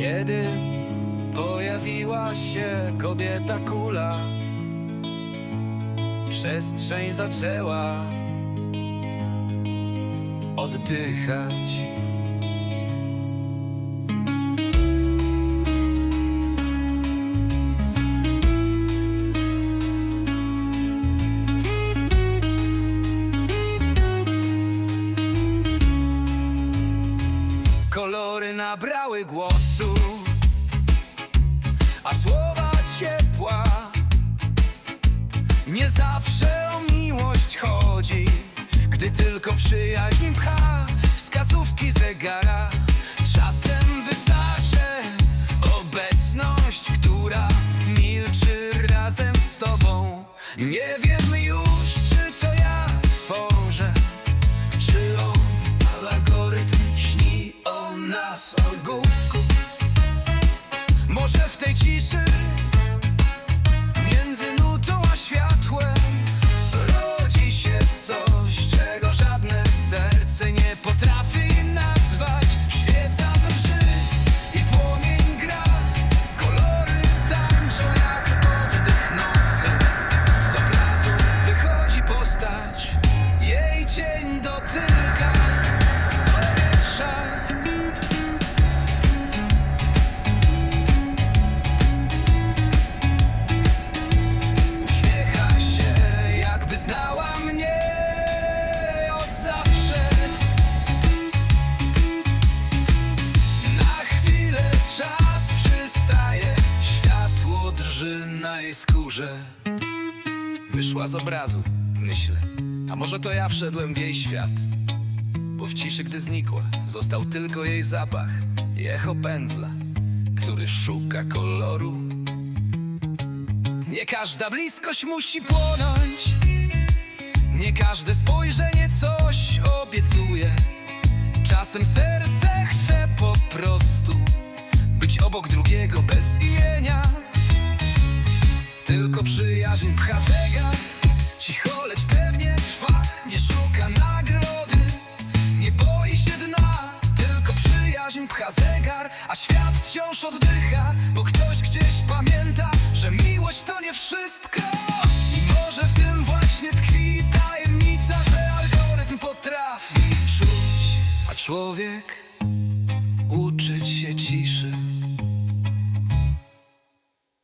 Kiedy pojawiła się kobieta kula, przestrzeń zaczęła oddychać. Kolory nabrały głosu, a słowa ciepła. Nie zawsze o miłość chodzi, gdy tylko przyjaźń pcha wskazówki zegara. Czasem wystarczy obecność, która milczy razem z tobą. Nie wiem ciszy skórze. Wyszła z obrazu, myślę. A może to ja wszedłem w jej świat? Bo w ciszy, gdy znikła, został tylko jej zapach echo pędzla, który szuka koloru. Nie każda bliskość musi płonąć, nie każde spojrzenie coś obiecuje. Czasem serce chce po prostu być obok drugiego bez imienia. Tylko przyjaźń pcha zegar Cicho, lecz pewnie trwa Nie szuka nagrody. Nie boi się dna Tylko przyjaźń pcha zegar A świat wciąż oddycha Bo ktoś gdzieś pamięta Że miłość to nie wszystko. I może w tym właśnie tkwi tajemnica Że algorytm potrafi czuć. A człowiek uczyć